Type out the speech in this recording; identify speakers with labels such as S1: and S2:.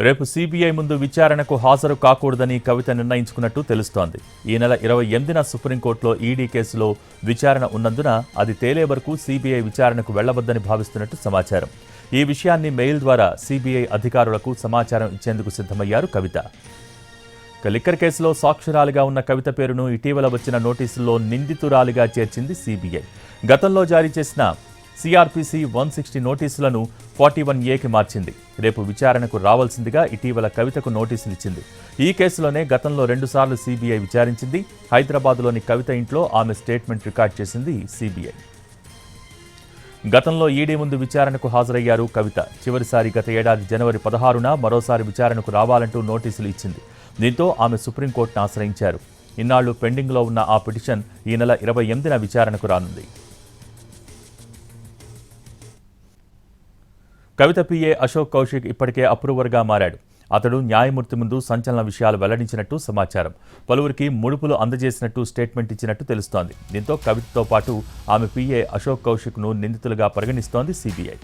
S1: రేపు సిబిఐ ముందు విచారణకు హాజరు కాకూడదని కవిత నిర్ణయించుకున్నట్టు తెలుస్తోంది. ఈ నెల ఇరవై ఎనిమిదిన సుప్రీంకోర్టులో ఈడీ కేసులో విచారణ ఉన్నందున అది తేలే వరకు సిబిఐ విచారణకు వెళ్ళవద్దని భావిస్తున్నట్టు సమాచారం. ఈ విషయాన్ని మెయిల్ ద్వారా సిబిఐ అధికారులకు సమాచారం ఇచ్చేందుకు సిద్ధమయ్యారు కవిత. లిక్కర్ కేసులో సాక్షురాలిగా ఉన్న కవిత పేరును ఇటీవల వచ్చిన నోటీసుల్లో నిందితురాలిగా చేర్చింది సిబిఐ. గతంలో జారీ చేసిన సిఆర్పిసి వన్ సిక్స్టీ నోటీసులను ఫార్టీ వన్ ఏకి మార్చింది. రేపు విచారణకు రావాల్సిందిగా ఇటీవల కవితకు నోటీసులు ఇచ్చింది ఈ కేసులోనే గతంలో రెండుసార్లు సిబిఐ విచారించింది. హైదరాబాద్లోని కవిత ఇంట్లో ఆమె స్టేట్మెంట్ రికార్డ్ చేసింది సిబిఐ గతంలో ఈడీ ముందు విచారణకు హాజరయ్యారు కవిత. చివరిసారి గత ఏడాది జనవరి పదహారున మరోసారి విచారణకు రావాలంటూ నోటీసులు ఇచ్చింది. దీంతో ఆమె సుప్రీంకోర్టును ఆశ్రయించారు. ఇన్నాళ్ళు పెండింగ్లో ఉన్న ఆ పిటిషన్ ఈ నెల ఇరవై ఎనిమిదిన విచారణకు రానుంది. కవిత పిఏ అశోక్ కౌశిక్ ఇప్పటికే అప్రూవర్గా మారాడు. అతడు న్యాయమూర్తి ముందు సంచలన విషయాలు వెల్లడించినట్టు సమాచారం. పలువురికి ముడుపులు అందజేసినట్టు స్టేట్మెంట్ ఇచ్చినట్టు తెలుస్తోంది. దీంతో కవితతో పాటు ఆమె పిఏ అశోక్ కౌశిక్ను నిందితులుగా పరిగణిస్తోంది సిబిఐ